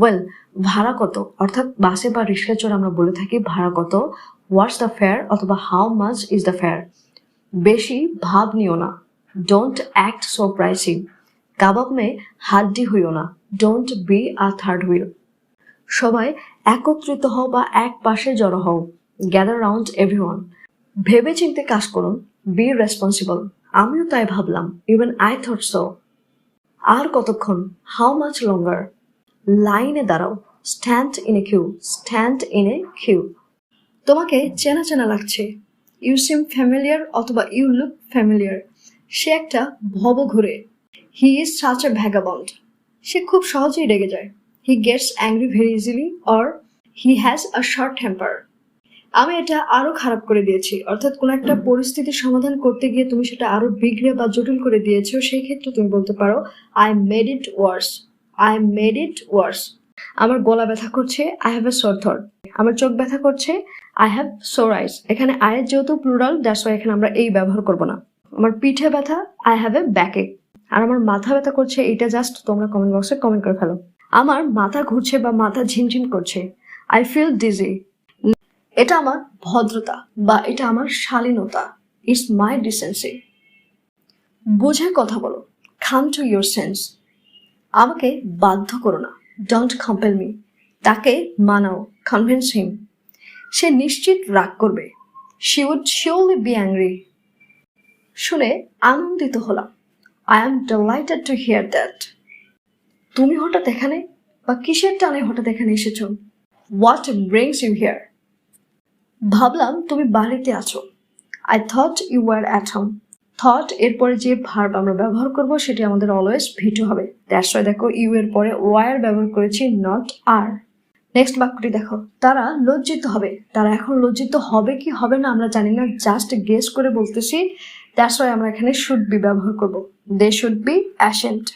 Well ভাড়া কত? অর্থাৎ বাসে বা রিক্সা চড়ে আমরা বলে থাকি ভাড়া কত? হোয়াটস দ্য ফেয়ার অথবা how much is the fare বেশি ভাব নিও না। ডোন্ট অ্যাক্ট সো প্রাইসিং কাবাব মে হাড্ডি হইও না। Don't be a third wheel সবাই একত্রিত হও বা এক পাশে জড়ো হও। গ্যাদার রাউন্ড এভরিওয়ান ভেবে চিন্তে কাজ করুন। বি রেসপন্সিবল আমিও তাই ভাবলাম। ইভেন আই থট সো আর কতক্ষণ? হাউ মাচ লঙ্গার লাইনে দাঁড়াও। Stand in a queue stand in a queue তোমাকে চেনা চেনা লাগছে। ইউ সিম ফ্যামিলিয়ার অথবা ইউ লুক ফ্যামিলিয়ার সে একটা ভব ঘুরে। He is such a vagabond সে খুব সহজেই রেগে যায়। He gets angry very easily or he has a short temper আমি এটা আরও খারাপ করে দিয়েছি। অর্থাৎ কোনো একটা পরিস্থিতির সমাধান করতে গিয়ে তুমি সেটা আরও বিগড়ে বা জটিল করে দিয়েছ, সেই ক্ষেত্রে তুমি বলতে পারো I made it worse I made it worse আমার গলা ব্যথা করছে আই হ্যাভ এ সোর থট আমার চোখ ব্যথা করছে আই হ্যাভ সোর আইস এখানে আয়ের যেহেতু প্লুরাল দ্যাটস ওয়াই এখানে আমরা এই ব্যবহার করব না। আমার পিঠে ব্যথা আই হ্যাভ এ ব্যাকে আর আমার মাথা ব্যথা করছে এটা জাস্ট তোমরা কমেন্ট বক্সে কমেন্ট করে ফেলো। আমার মাথা ঘুরছে বা মাথা ঝিমঝিম করছে আই ফিল ডিজি এটা আমার ভদ্রতা বা এটা আমার শালীনতা। ইটস মাই ডিসেন্সি বুঝে কথা বলো। খাম টু ইয়োর সেন্স আমাকে বাধ্য করো না। ডোন্ট কম্পেল মি তাকে মানাও। কনভিন্স হিম সে নিশ্চিত রাগ করবে। She would surely be angry শুনে আনন্দিত হলাম। I am delighted to hear that তুমি হঠাৎ এখানে বা কিসের টানে হঠাৎ এখানে এসেছ? হোয়াট ব্রিংস ইউ হিয়ার ভাবলাম তুমি বাড়িতে আছো। I thought you are at home thought এরপরে যে ভার্ব আমরা ব্যবহার করব সেটি আমাদের অলওয়েজ ভিটু হবে। দ্যাটস দেখো ইউ এর পরে ওয়ার ব্যবহার করেছি নট আর নেক্সট বাক্যটি দেখো। তারা লজ্জিত হবে। তারা এখন লজ্জিত হবে কি হবে না আমরা জানি না জাস্ট গেস করে বলতেছি। দ্যাটস ওয়াই আমরা এখানে শুড বি ব্যবহার করব। দে শুড বি অ্যাসেন্ট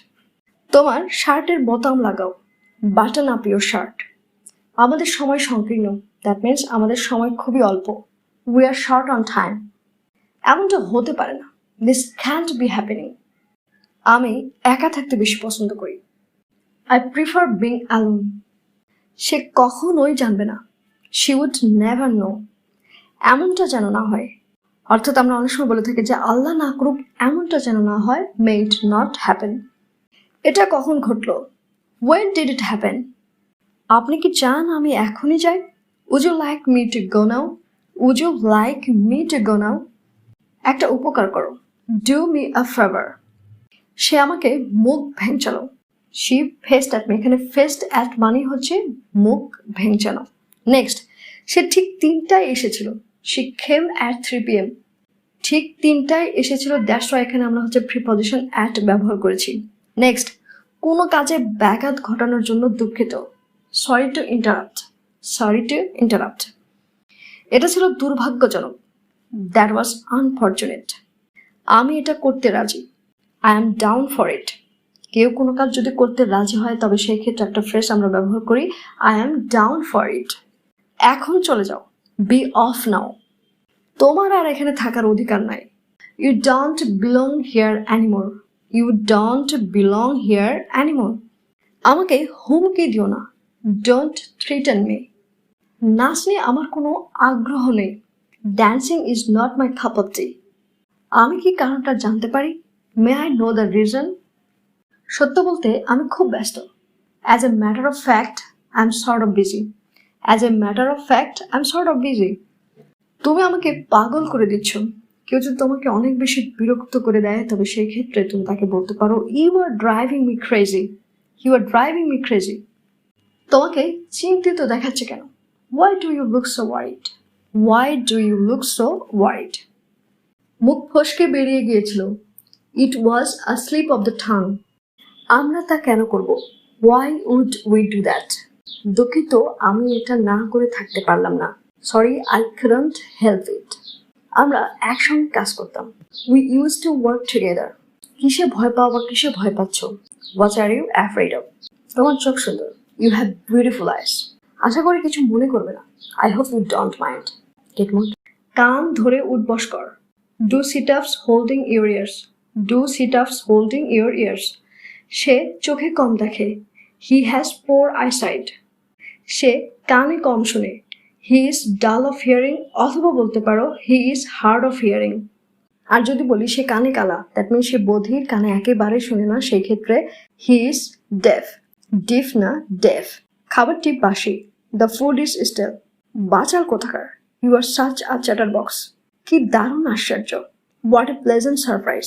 তোমার শার্টের বোতাম লাগাও। বাটন আপ ইউর শার্ট আমাদের সময় সংকীর্ণ। দ্যাট মিনস আমাদের সময় খুবই অল্প। We are short on time এমনটা হতে পারে না। দিস ক্যান্ট বি হ্যাপেনিং আমি একা থাকতে বেশি পছন্দ করি। আই প্রিফার বিং অ্যালোন সে কখনোই জানবে না। শি উড নেভার নো এমনটা যেন না হয়। অর্থাৎ আমরা অনেক সময় বলে থাকি যে আল্লাহ না করুক, এমনটা যেন না হয় মে ইট নট হ্যাপেন এটা কখন ঘটলো? ওয়েন ডিড ইট হ্যাপেন আপনি কি চান আমি এখনই যাই? Would like me to go now would you like me to go now একটা উপকার করো। ডু মি আ ফেভার সে আমাকে মুখ ভেঙচালো। শি ফেস্ট অ্যাট মি এখানে ফেস্ট অ্যাট মানে হচ্ছে মুখ ভেঙচানো। নেক্সট সে ঠিক তিনটায় এসেছিল। She came at three P M ঠিক তিনটায় এসেছিল দ্যাটস এখানে আমরা হচ্ছে প্রিপজিশন অ্যাট ব্যবহার করেছি। নেক্সট কোনো কাজে ব্যাঘাত ঘটানোর জন্য দুঃখিত। Sorry to interrupt sorry to interrupt এটা ছিল দুর্ভাগ্যজনক। দ্যাট ওয়াজ আনফর্চুনেট আমি এটা করতে রাজি। I am down for it কেউ কোনো কাজ যদি করতে রাজি হয়, তবে সেই ক্ষেত্রে একটা ফ্রেশ আমরা ব্যবহার করি। I am down for it এখন চলে যাও। বি অফ নাও তোমার আর এখানে থাকার অধিকার নাই। You don't belong here anymore you don't belong here anymore আমাকে হুমকি দিও না। ডোন্ট থ্রিটেন মি নাচ নিয়ে আমার কোনো আগ্রহ নেই। Dancing is not my tea আমি কি কারণটা জানতে পারি? May I know the reason সত্য বলতে, আমি খুব ব্যস্ত। As a matter of fact I am sort of busy as a matter of fact I am sort of busy তুমি আমাকে পাগল করে দিচ্ছ। কেউ যদি তোমাকে অনেক বেশি বিরক্ত করে দেয়, তবে সেই ক্ষেত্রে তুমি তাকে বলতে পারো you are driving me crazy you are driving me crazy তোমাকে চিন্তিত দেখাচ্ছে কেন? Why do you look so wide why do you look so wide মুখ ফসকে বেরিয়ে গিয়েছিল। It was a slip of the tongue আমরা তা কেন করব? Why would we do that দুঃখিত, আমি এটা না করে থাকতে পারলাম না। Sorry I couldn't help it আমরা একসঙ্গে কাজ করতাম। We use to work together কিসে ভয় পাও বা কিসে ভয় পাচ্ছ? What are you afraid of তোমার চোখ সুন্দর। ইউ হ্যাভ বিউটিফুল আইস আশা করি কিছু মনে করবে না। I hope you don't mind get কান ধরে উঠবস কর। Do sit ups holding your ears do sit ups holding your ears সে চোখে কম দেখে। হি হ্যাজ পোর আইসাইট সে কানে কম শোনে। He is dull of hearing অথবা বলতে পারো he is hard of hearing আর যদি বলি সে কানে কালা দ্যাট মিন সে বধির কানে একেবারে শোনে না, সেই ক্ষেত্রে হি ইজ ডেফ ডিফ না ডেফ খাবারটি বাসি। দ্য ফুড ইজ স্টেল বাচাল কোথাকার? You are such a chatter box কি দারুণ আশ্চর্য। হোয়াট এ প্লেজেন্ট সারপ্রাইজ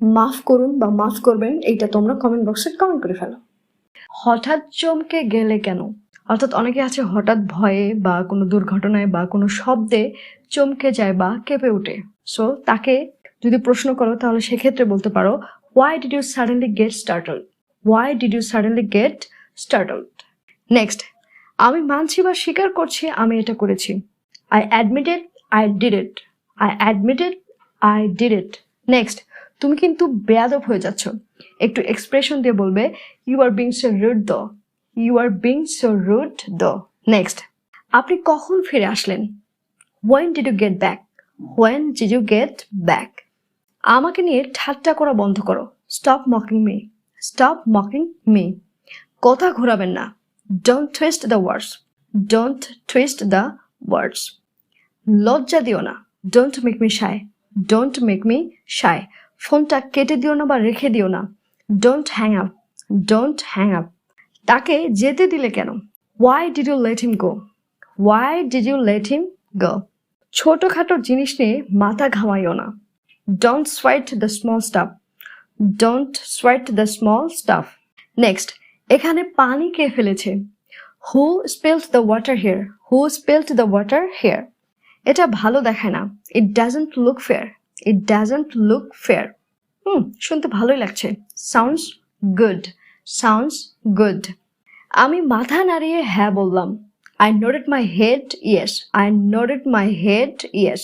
মাফ করুন বা মাফ করবেন, এইটা তোমরা কমেন্ট বক্সে কমেন্ট করে ফেলো। হঠাৎ চমকে গেলে কেন? অর্থাৎ অনেকে আছে হঠাৎ ভয়ে বা কোনো দুর্ঘটনায় বা কোনো শব্দে চমকে যায় বা কেঁপে ওঠে। সো তাকে যদি প্রশ্ন করো, তাহলে সেক্ষেত্রে বলতে পারো why did you suddenly get startle why did you suddenly get startle next আমি মানছি বা স্বীকার করছি, আমি এটা করেছি। I admitted I did it I admitted I did it next তুমি কিন্তু বেয়াদব হয়ে যাচ্ছ। একটু এক্সপ্রেশন দিয়ে বলবে you are being so rude the you are being so rude the next আপনি কখন ফিরে আসলেন? When did you get back when did you get back আমাকে নিয়ে ঠাট্টা করা বন্ধ করো। Stop mocking me stop mocking me কথা ঘোরাবেন না। Don't twist the words don't twist the words লজ্জা দিও না। Don't make me shy don't make me shy ফোনটা কেটে দিও না বা রেখে দিও না। Don't hang up don't hang up তাকে যেতে দিলে কেন? Why did you let him go why did you let him go ছোটোখাটো জিনিস নিয়ে মাথা ঘামাইও না। Don't sweat the small stuff don't sweat the small stuff next এখানে পানি কে ফেলেছে? Who spelled the water here who spelled the water here এটা ভালো দেখায় না। It doesn't look fair it doesn't look fair হুম, শুনতে ভালোই লাগছে। সাউন্ডস গুড সাউন্ডস গুড আমি মাথা নাড়িয়ে হ্যাঁ বললাম। I noted my head yes I noted my head yes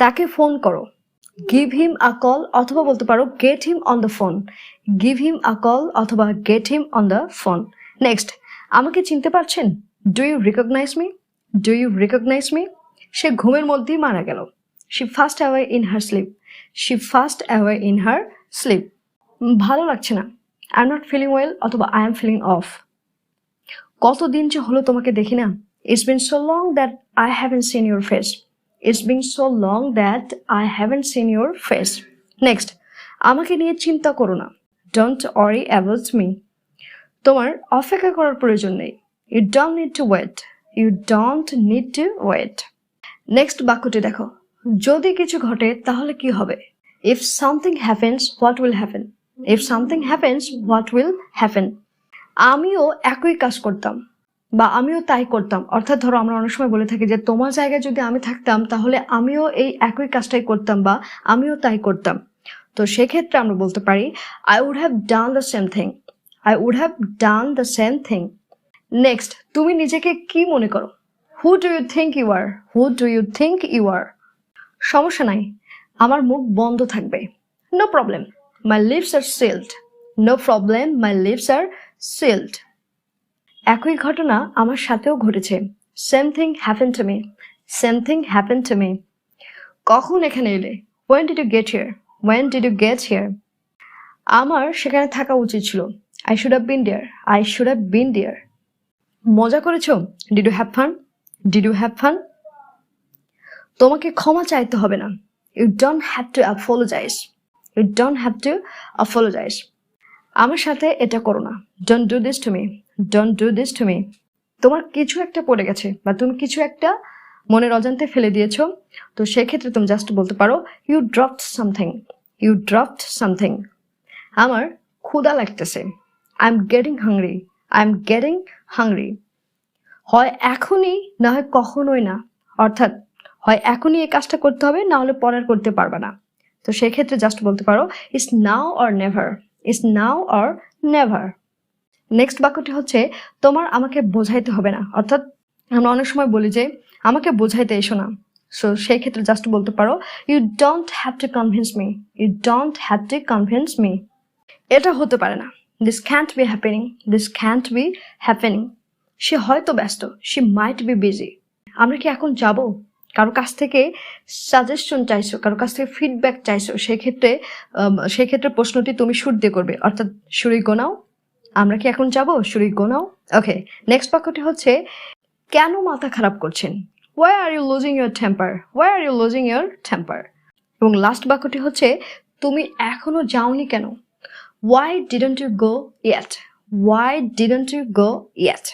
তাকে ফোন করো। গিভ হিম আ কল অথবা বলতে পারো get him on the phone give him a call অথবা get him on the phone next আমাকে চিনতে পারছেন? Do you recognise me do you recognise me সে ঘুমের মধ্যেই মারা গেল। She passed away in her sleep she passed away in her sleep ভালো লাগছে না। I am not feeling well অথবা আই এম ফিলিং অফ কতদিন যে হলো তোমাকে দেখি না? It's been so long that I haven seen your face it's been so long that I haven seen your face next আমাকে নিয়ে চিন্তা করো না। ডোন্ট অরি অ্যাভাউট মি তোমার অপেক্ষা করার প্রয়োজন নেই। You don't need to wait you don't need to wait next বাক্যটি দেখো। যদি কিছু ঘটে, তাহলে কি হবে? If something happens what will happen if something happens what will happen আমিও একই কাজ করতাম, বা আমিও তাই করতাম। অর্থাৎ ধরো আমরা অনেক সময় বলে থাকি যে, তোমার জায়গায় যদি আমি থাকতাম, তাহলে আমিও এই একই কাজটাই করতাম, বা আমিও তাই করতাম। তো সেক্ষেত্রে আমরা বলতে পারি I would have done the same thing I would have done the same thing next তুমি নিজেকে কি মনে করো? Who do you think you are who do you think you are সমস্যা নাই। আমার মুখ বন্ধ থাকবে। No problem my lips are sealed no problem my lips are sealed একই ঘটনা আমার সাথেও ঘটেছে। Same thing happen to me same thing happen to me কখন এখানে এলে? When did you get here when did you get here আমার সেখানে থাকা উচিত ছিল। I should have been there I should have been there মজা করেছ? Did you have fun did you have fun তোমাকে ক্ষমা চাইতে হবে না। You don't have to apologise you don't have to apologise আমার সাথে এটা করো না। Don't do this to me don't do this to me তোমার কিছু একটা পড়ে গেছে বা তুমি কিছু একটা মনের অজান্তে ফেলে দিয়েছ। তো সেক্ষেত্রে তুমি জাস্ট বলতে পারো you dropped something you dropped something আমার ক্ষুদা লাগতেছে। I am getting hungry I am getting hungry হয় এখনই, না হয় কখনোই না। অর্থাৎ, হয় এখনই এই কাজটা করতে হবে, না হলে পরে আর করতে পারবে না। তো সেক্ষেত্রে জাস্ট বলতে পারো it's now or never it's now or never next বাক্যটি হচ্ছে, তোমার আমাকে বোঝাইতে হবে না। অর্থাৎ, আমরা অনেক সময় বলি যে, আমাকে বোঝাইতে এসো না। সো সেই ক্ষেত্রে জাস্ট বলতে পারো you don't have to convince me you don't have to convince me এটা হতে পারে না। This can't be happening this can't be happening সে হয়তো ব্যস্ত, সে মাইট বি বিজি আমরা কি এখন যাব? কারও কাছ থেকে সাজেশন চাইছো, কারও কাছ থেকে ফিডব্যাক চাইছো, সেক্ষেত্রে সেক্ষেত্রে প্রশ্নটি তুমি সুর দিয়ে করবে। অর্থাৎ সুরি গোনাও আমরা কি এখন যাব? শুরু গো নাও ওকে নেক্সট বাক্যটি হচ্ছে, কেন মাথা খারাপ করছেন? Why are you losing your temper why are you losing your temper এবং লাস্ট বাক্যটি হচ্ছে, তুমি এখনও যাওনি কেন? Why didn't you go yet why didn't you go yet